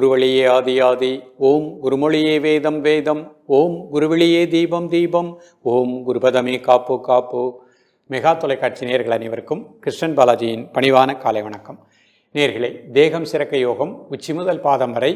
குருவழியே ஆதி ஆதி. ஓம் குருமொழியே வேதம் வேதம். ஓம் குருவழியே தீபம் தீபம். ஓம் குருபதமே காப்பு காப்பு. மெகா தொலைக்காட்சி நேர்கள் அனைவருக்கும் கிருஷ்ணன் பாலாஜியின் பணிவான காலை வணக்கம். நேர்களே தேகம் சிறக்க யோகம் உச்சி முதல் பாதம் வரை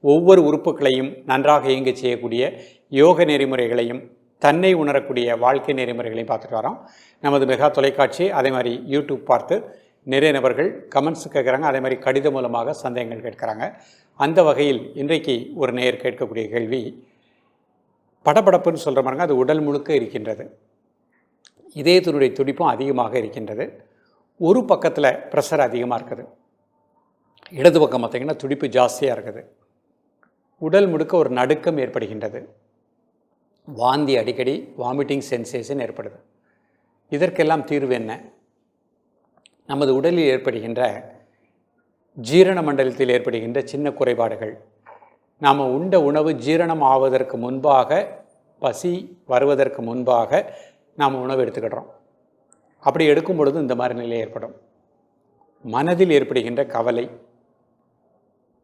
ஒவ்வொரு உறுப்புகளையும் நன்றாக இயங்க செய்யக்கூடிய யோக நெறிமுறைகளையும் தன்னை உணரக்கூடிய வாழ்க்கை நெறிமுறைகளையும் பார்த்துட்டு வரோம். நமது மெகா தொலைக்காட்சி அதே மாதிரி யூடியூப் பார்த்து நிறைய நபர்கள் கமெண்ட்ஸ் கேட்குறாங்க. அதே மாதிரி கடிதம் மூலமாக சந்தேகங்கள் கேட்குறாங்க. அந்த வகையில் இன்றைக்கு ஒரு நேர் கேட்கக்கூடிய கேள்வி படபடப்புன்னு சொல்கிற மாதிரி அது உடல் முழுக்க இருக்கின்றது. இதயத்தினுடைய துடிப்பும் அதிகமாக இருக்கின்றது. ஒரு பக்கத்தில் ப்ரெஷர் அதிகமாக இருக்குது. இடது பக்கம் பார்த்திங்கன்னா துடிப்பு ஜாஸ்தியாக இருக்குது. உடல் முழுக்க ஒரு நடுக்கம் ஏற்படுகின்றது. வாந்தி அடிக்கடி வாமிட்டிங் சென்சேஷன் ஏற்படுது. இதற்கெல்லாம் தீர்வு என்ன? நமது உடலில் ஏற்படுகின்ற ஜீரண மண்டலத்தில் ஏற்படுகின்ற சின்ன குறைபாடுகள். நாம் உண்ட உணவு ஜீரணம் ஆவதற்கு முன்பாக பசி வருவதற்கு முன்பாக நாம் உணவு எடுத்துக்கிடுறோம். அப்படி எடுக்கும் பொழுது இந்த மாதிரி நிலை ஏற்படும். மனதில் ஏற்படுகின்ற கவலை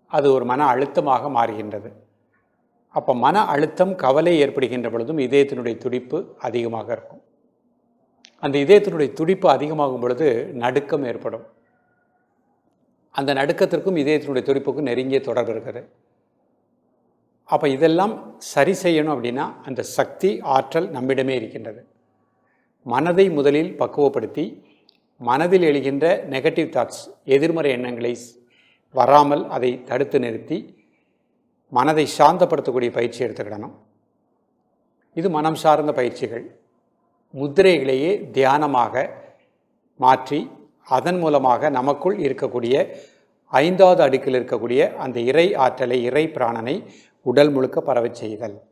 அது ஒரு மன அழுத்தமாக மாறுகின்றது. அப்போ மன அழுத்தம் கவலை ஏற்படுகின்ற பொழுதும் இதயத்தினுடைய துடிப்பு அதிகமாக இருக்கும். அந்த இதயத்தினுடைய துடிப்பு அதிகமாகும் பொழுது நடுக்கம் ஏற்படும். அந்த நடுக்கத்திற்கும் இதயத்தினுடைய துடிப்புக்கும் நெருங்கிய தொடர்பு இருக்குது. அப்போ இதெல்லாம் சரி செய்யணும் அப்படின்னா அந்த சக்தி ஆற்றல் நம்மிடமே இருக்கின்றது. மனதை முதலில் பக்குவப்படுத்தி மனதில் எழுகின்ற நெகட்டிவ் தாட்ஸ் எதிர்மறை எண்ணங்களை வராமல் அதை தடுத்து நிறுத்தி மனதை சாந்தப்படுத்தக்கூடிய பயிற்சி எடுத்துக்கிடணும். இது மனம் சார்ந்த பயிற்சிகள். முத்திரைகளையே தியானமாக மாற்றி அதன் மூலமாக நமக்குள் இருக்கக்கூடிய ஐந்தாவது அடுக்கில் இருக்கக்கூடிய அந்த இறை ஆற்றலை இறை பிராணனை உடல் முழுக்க பரவச் செய்தல்.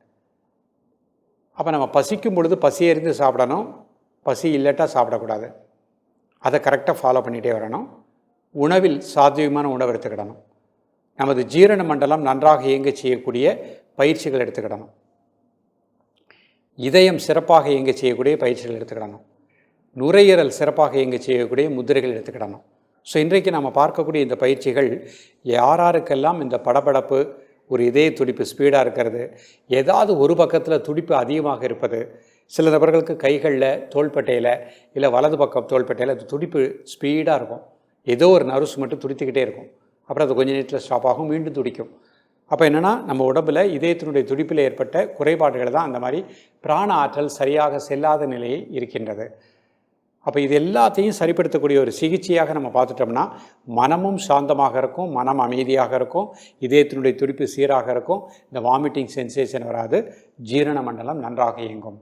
அப்போ நம்ம பசிக்கும் பொழுது பசி எறிந்து சாப்பிடணும். பசி இல்லட்டா சாப்பிடக்கூடாது. அதை கரெக்டாக ஃபாலோ பண்ணிகிட்டே வரணும். உணவில் சாத்தியமான உணவு எடுத்துக்கிடணும். நமது ஜீரண மண்டலம் நன்றாக இயங்க செய்யக்கூடிய பயிற்சிகள் எடுத்துக்கிடணும். இதயம் சிறப்பாக இயங்க செய்யக்கூடிய பயிற்சிகள் எடுத்துக்கிடணும். நுரையீரல் சிறப்பாக இயங்க செய்யக்கூடிய முதிரைகள் எடுத்துக்கிடணும். ஸோ இன்றைக்கு நம்ம பார்க்கக்கூடிய இந்த பயிற்சிகள் யாராருக்கெல்லாம் இந்த படபடப்பு ஒரு இதய துடிப்பு ஸ்பீடாக இருக்கிறது ஏதாவது ஒரு பக்கத்தில் துடிப்பு அதிகமாக இருப்பது சில நபர்களுக்கு கைகளில் தோள்பட்டையில் இல்லை வலது பக்கம் தோள்பட்டையில் அது துடிப்பு ஸ்பீடாக இருக்கும். ஏதோ ஒரு நர்வ்ஸ் மட்டும் துடித்துக்கிட்டே இருக்கும். அப்புறம் அது கொஞ்ச நேரத்தில் ஸ்டாப் ஆகும் மீண்டும் துடிக்கும். அப்போ என்னென்னா நம்ம உடம்பில் இதயத்தினுடைய துடிப்பில் ஏற்பட்ட குறைபாடுகள் தான் அந்த மாதிரி பிராண ஆற்றல் சரியாக செல்லாத நிலையில் இருக்கின்றது. அப்போ இது எல்லாத்தையும் சரிப்படுத்தக்கூடிய ஒரு சிகிச்சையாக நம்ம பார்த்துட்டோம்னா மனமும் சாந்தமாக இருக்கும் மனம் அமைதியாக இருக்கும் இதயத்தினுடைய துடிப்பு சீராக இருக்கும் இந்த வாமிட்டிங் சென்சேஷன் வராது ஜீரண மண்டலம் நன்றாக இயங்கும்.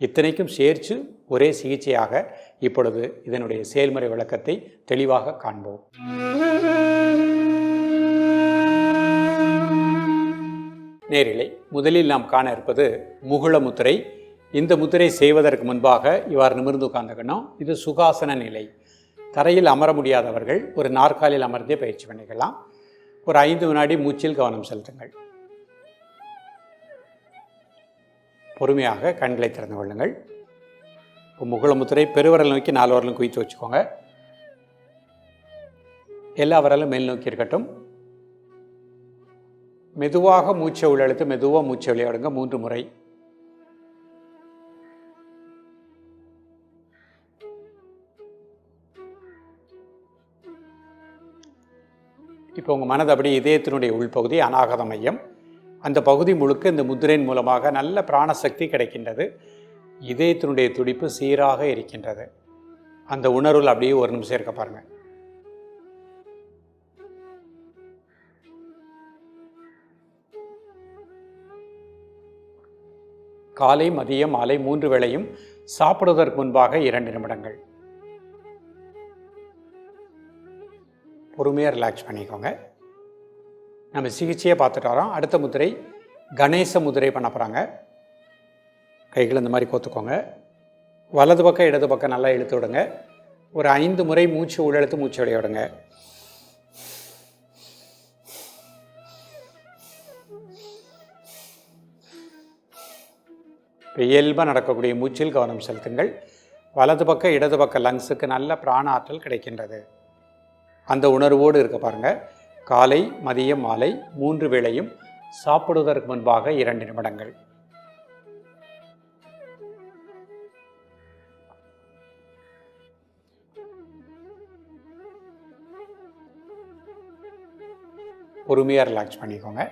இத்தனைக்கும் சேர்த்து ஒரே சிகிச்சையாக இப்பொழுது இதனுடைய செயல்முறை விளக்கத்தை தெளிவாக காண்போம். நேரிலை முதலில் நாம் காண இருப்பது முகுளமுத்திரை இந்த முத்திரை செய்வதற்கு முன்பாக இவ்வாறு நிமிர்ந்து உட்கார்ந்துக்கணும் இது சுகாசன நிலை. தரையில் அமர முடியாதவர்கள் ஒரு நாற்காலியில் அமர்ந்தே பயிற்சி பண்ணிக்கலாம். ஒரு ஐந்து வினாடி மூச்சில் கவனம் செலுத்துங்கள். பொறுமையாக கண்களை திறந்து கொள்ளுங்கள். இப்போ முகுள முத்திரை பெருவரல் நோக்கி நாலு வரலும் குவித்து வச்சுக்கோங்க. எல்லா வரலும் மேல் நோக்கி இருக்கட்டும். மெதுவாக மூச்சை உள்ளெழுத்து மெதுவாக மூச்சை விளையாடுங்க. மூன்று முறை. இப்போ உங்கள் மனது அப்படியே இதயத்தினுடைய உள்பகுதி அநாகத மையம். அந்த பகுதி முழுக்க இந்த முத்திரையின் மூலமாக நல்ல பிராணசக்தி கிடைக்கின்றது. இதயத்தினுடைய துடிப்பு சீராக இருக்கின்றது. அந்த உணர்வில் அப்படியே ஒரு நிமிஷம் இருக்க பாருங்கள் காலை மதியம் மாலை மூன்று வேளையும் சாப்பிடுவதற்கு முன்பாக இரண்டு நிமிடங்கள். பொறுமையாக ரிலாக்ஸ் பண்ணிக்கோங்க. நம்ம சிகிச்சையை பார்த்துட்டு வரோம். அடுத்த முதிரை கணேச முதிரை பண்ண போகிறாங்க கைகள் இந்த மாதிரி கோத்துக்கோங்க. வலது பக்கம் இடது பக்கம் நல்லா இழுத்து விடுங்க. ஒரு ஐந்து முறை மூச்சு உள்ளெழுத்து மூச்சு விளைய விடுங்க. இயல்பாக நடக்கக்கூடிய மூச்சில் கவனம் செலுத்துங்கள். வலது பக்கம் இடது பக்க லங்ஸுக்கு நல்ல பிராண ஆற்றல் கிடைக்கின்றது. அந்த உணர்வோடு இருக்க பாருங்கள் காலை மதியம் மாலை மூன்று வேளையும் சாப்பிடுவதற்கு முன்பாக இரண்டு நிமிடங்கள். பொறுமையாக ரிலாக்ஸ் பண்ணிக்கோங்க.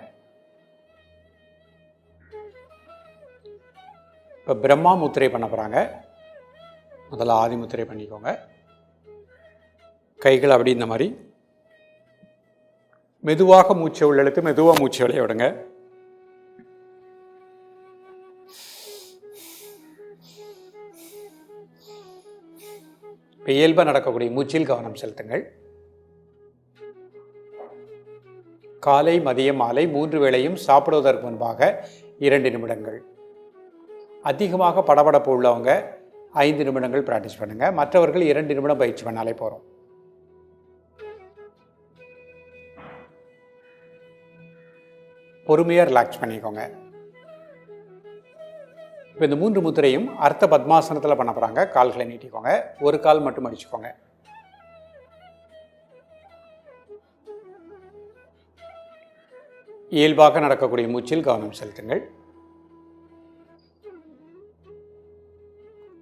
இப்போ பிரம்மா முத்திரை பண்ண போகிறாங்க முதல்ல ஆதி முத்திரை பண்ணிக்கோங்க. கைகள் அப்படி இந்த மாதிரி. மெதுவாக மூச்சை உள்ளெழுத்து மெதுவாக மூச்சை விளைய விடுங்க. இப்போ இயல்பாக நடக்கக்கூடிய மூச்சில் கவனம் செலுத்துங்கள். காலை மதியம் மாலை மூன்று வேளையும் சாப்பிடுவதற்கு முன்பாக இரண்டு நிமிடங்கள். அதிகமாக படபடப்பு உள்ளவங்க ஐந்து நிமிடங்கள் ப்ராக்டிஸ் பண்ணுங்கள் மற்றவர்கள் இரண்டு நிமிடம் பயிற்சி பண்ணாலே போகிறோம் பொறுமையாக ரிலாக்ஸ் பண்ணிக்கோங்க. இப்போ இந்த மூன்று முத்திரையும் அர்த்த பத்மாசனத்தில் பண்ண போகிறாங்க கால்களை நீட்டிக்கோங்க. ஒரு கால் மட்டும் அடிச்சுக்கோங்க. இயல்பாக நடக்கக்கூடிய மூச்சில் கவனம் செலுத்துங்கள்.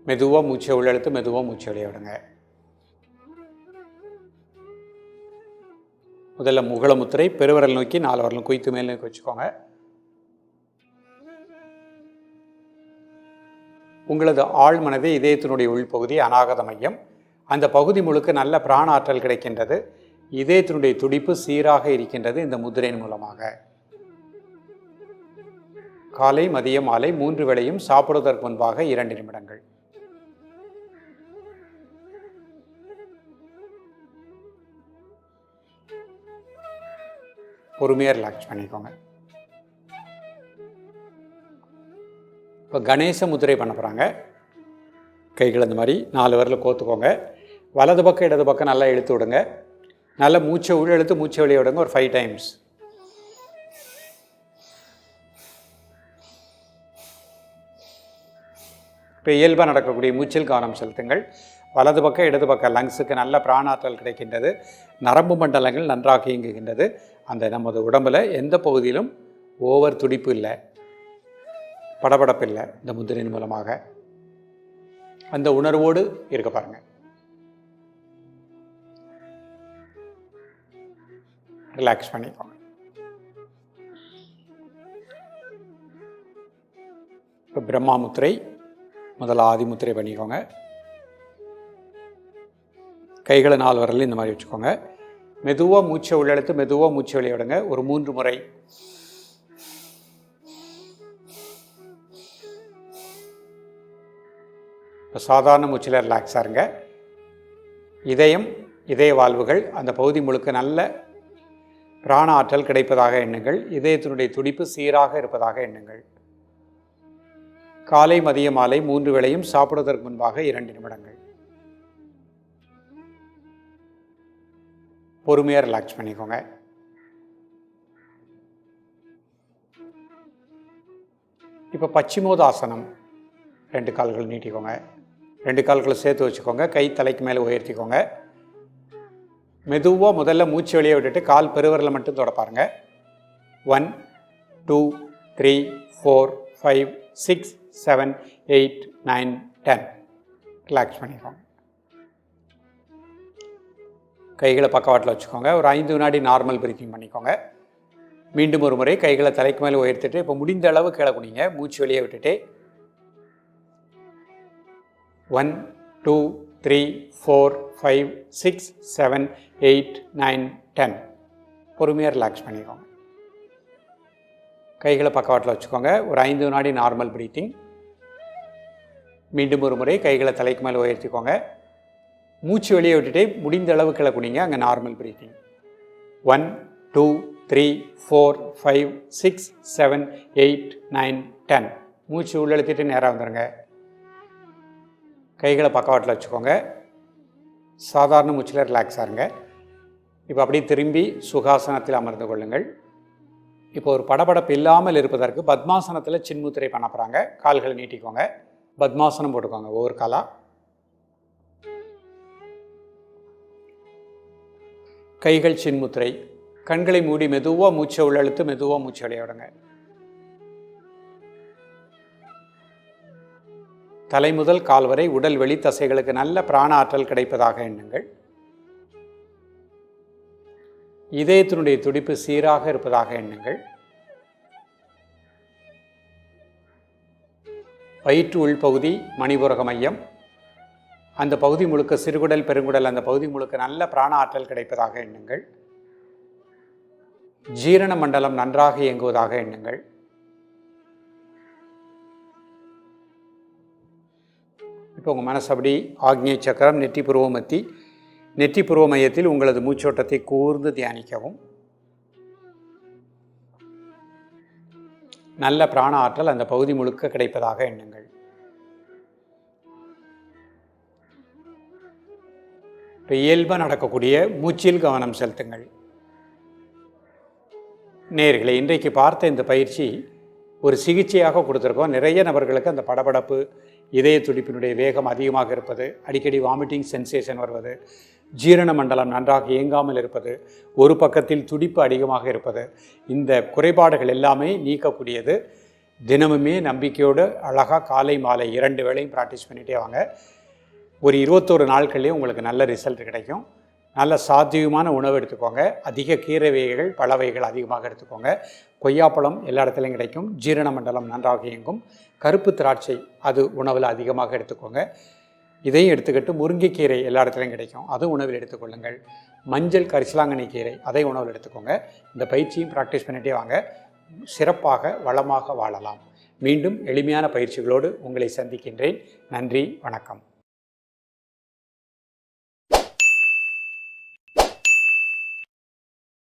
மெதுவாக மூச்சை உள்ளெழுத்து மெதுவாக மூச்சை வெளியே விடுங்க. முதல்ல முகலமுத்திரை பெருவரல் நோக்கி நாலு வரலும் குய்த்து மேல் நோக்கி வச்சுக்கோங்க. உங்களது ஆழ் மனது இதயத்தினுடைய உள்பகுதி அநாகத மையம். அந்த பகுதி முழுக்க நல்ல பிராண ஆற்றல் கிடைக்கின்றது. இதயத்தினுடைய துடிப்பு சீராக இருக்கின்றது இந்த முதிரையின் மூலமாக. காலை மதியம் மாலை மூன்று வேளையும் சாப்பிடுவதற்கு முன்பாக இரண்டு நிமிடங்கள். பொறுமையாக ரிலாக்ஸ் பண்ணிக்கோங்க. இப்போ கணேச முதிரை பண்ண போகிறாங்க கைகள் அந்த மாதிரி நாலு வரல கோத்துக்கோங்க. வலது பக்கம் இடது பக்கம் நல்லா இழுத்து விடுங்க. நல்லா மூச்சை உள்ள இழுத்து மூச்சை வெளியே விடுங்க ஒரு ஃபைவ் டைம்ஸ் இப்போ இயல்பாக நடக்கக்கூடிய மூச்சில் கவனம் செலுத்துங்கள். வலது பக்கம் இடது பக்கம் லங்ஸுக்கு நல்ல பிராணாற்றல் கிடைக்கின்றது. நரம்பு மண்டலங்கள் நன்றாக இயங்குகின்றது. அந்த நமது உடம்பில் எந்த பகுதியிலும் ஓவர் துடிப்பு இல்லை படபடப்பு இல்லை இந்த முத்திரையின் மூலமாக. அந்த உணர்வோடு இருக்க பாருங்கள் ரிலாக்ஸ் பண்ணிக்கோங்க. இப்போ பிரம்மா முத்திரை முதல்ல ஆதி முத்திரை பண்ணிக்கோங்க. கைகளை நாலு வரல இந்த மாதிரி வச்சுக்கோங்க. மெதுவாக மூச்சை உள்ளெழுத்து மெதுவாக மூச்சை விளையாடுங்க ஒரு மூன்று முறை. இப்போ சாதாரண மூச்சில் ரிலாக்ஸாக இருங்க. இதயம் இதய வாழ்வுகள் அந்த பகுதி முழுக்க நல்ல பிராண ஆற்றல் கிடைப்பதாக எண்ணுங்கள். இதயத்தினுடைய துடிப்பு சீராக இருப்பதாக எண்ணுங்கள். காலை மதிய மாலை மூன்று வேளையும் சாப்பிடுவதற்கு முன்பாக இரண்டு நிமிடங்கள். பொறுமையாக ரிலாக்ஸ் பண்ணிக்கோங்க. இப்போ பச்சிமோதாசனம் ரெண்டு கால்கள் நீட்டிக்கோங்க. ரெண்டு கால்களை சேர்த்து வச்சுக்கோங்க. கை தலைக்கு மேலே உயர்த்திக்கோங்க. மெதுவாக முதல்ல மூச்சு வெளியே விட்டுட்டு கால் பெருவரில் மட்டும் தொடப்பாருங்க one two three four five six seven eight nine ten relax பண்ணிக்கோங்க. கைகளை பக்கவாட்டில் வச்சுக்கோங்க. ஒரு ஐந்து வினாடி நார்மல் பிரீத்திங் பண்ணிக்கோங்க. மீண்டும் ஒரு முறை கைகளை தலைக்கு மேலே உயர்த்திட்டு இப்போ முடிந்த அளவு கீழே மூச்சு வெளியே விட்டுட்டு. One two three four five six seven eight nine ten பொறுமையாக ரிலாக்ஸ் பண்ணிக்கோங்க. கைகளை பக்கவாட்டில் வச்சுக்கோங்க. ஒரு ஐந்து வினாடி நார்மல் பிரீத்திங் மீண்டும் ஒரு முறை கைகளை தலைக்கு மேலே உயர்த்திக்கோங்க. மூச்சு வெளியே விட்டுட்டே முடிந்த அளவு கிளக்குனிங்க அங்கே normal breathing one two three four five six seven eight nine ten மூச்சு உள்ளெழுத்திட்டு நேராக வந்துடுங்க கைகளை பக்கவாட்டில் வச்சுக்கோங்க. சாதாரண மூச்சில் ரிலாக்ஸ் ஆகுங்க இப்போ அப்படியே திரும்பி சுகாசனத்தில் அமர்ந்து கொள்ளுங்கள். இப்போ ஒரு படபடப்பு இல்லாமல் இருப்பதற்கு பத்மாசனத்தில் சின்முத்திரை பண்ண போகிறாங்க கால்களை நீட்டிக்கோங்க. பத்மாசனம் போட்டுக்கோங்க ஒவ்வொரு காலாக கைகள் சின்முத்திரை கண்களை மூடி மெதுவாக மூச்சை உள்ளெழுத்து மெதுவாக மூச்சு விளையாடுங்க தலை முதல் கால் வரை உடல் வெளி தசைகளுக்கு நல்ல பிராண ஆற்றல் கிடைப்பதாக எண்ணுங்கள். இதயத்தினுடைய துடிப்பு சீராக இருப்பதாக எண்ணுங்கள். வயிற்று உள்பகுதி மணிபுரக மையம் அந்த பகுதி முழுக்க சிறுகுடல் பெருங்குடல் அந்த பகுதி முழுக்க நல்ல பிராண ஆற்றல் கிடைப்பதாக எண்ணுங்கள். ஜீரண மண்டலம் நன்றாக இயங்குவதாக எண்ணுங்கள். இப்போ உங்கள் மனசு அப்படி ஆக்ஞை சக்கரம் நெற்றி புருவமத்தி நெற்றி புருவ மையத்தில் உங்களது மூச்சோட்டத்தை கூர்ந்து தியானிக்கவும். நல்ல பிராண ஆற்றல் அந்த பகுதி முழுக்க கிடைப்பதாக எண்ணுங்கள். இப்போ இயல்பாக நடக்கக்கூடிய மூச்சில் கவனம் செலுத்துங்கள். நேர்களை இன்றைக்கு பார்த்த இந்த பயிற்சி ஒரு சிகிச்சையாக கொடுத்துருக்கோம். நிறைய நபர்களுக்கு அந்த படபடப்பு இதய துடிப்பினுடைய வேகம் அதிகமாக இருப்பது அடிக்கடி வாமிட்டிங் சென்சேஷன் வருவது ஜீரண மண்டலம் நன்றாக இயங்காமல் இருப்பது ஒரு பக்கத்தில் துடிப்பு அதிகமாக இருப்பது இந்த குறைபாடுகள் எல்லாமே நீக்கக்கூடியது. தினமுமே நம்பிக்கையோடு அழகாக காலை மாலை இரண்டு வேளையும் ப்ராக்டிஸ் பண்ணிகிட்டே வாங்க. ஒரு இருபத்தோரு நாட்கள்லேயே உங்களுக்கு நல்ல ரிசல்ட் கிடைக்கும். நல்ல சாத்தியமான உணவு எடுத்துக்கோங்க. அதிக கீரை வகைகள் பழ வகைகள் அதிகமாக எடுத்துக்கோங்க. கொய்யாப்பழம் எல்லா இடத்துலையும் கிடைக்கும். ஜீரண மண்டலம் நன்றாக இயங்கும். கருப்பு திராட்சை அது உணவில் அதிகமாக எடுத்துக்கோங்க. இதையும் எடுத்துக்கிட்டு முருங்கைக்கீரை எல்லா இடத்துலையும் கிடைக்கும். அதுவும் உணவில் எடுத்துக்கொள்ளுங்கள் மஞ்சள் கரிசலாங்கண்ணி கீரை அதை உணவில் எடுத்துக்கோங்க. இந்த பயிற்சியும் ப்ராக்டிஸ் பண்ணிகிட்டே வாங்க. சிறப்பாக வளமாக வாழலாம். மீண்டும் எளிமையான பயிற்சிகளோடு உங்களை சந்திக்கின்றேன். நன்றி வணக்கம்.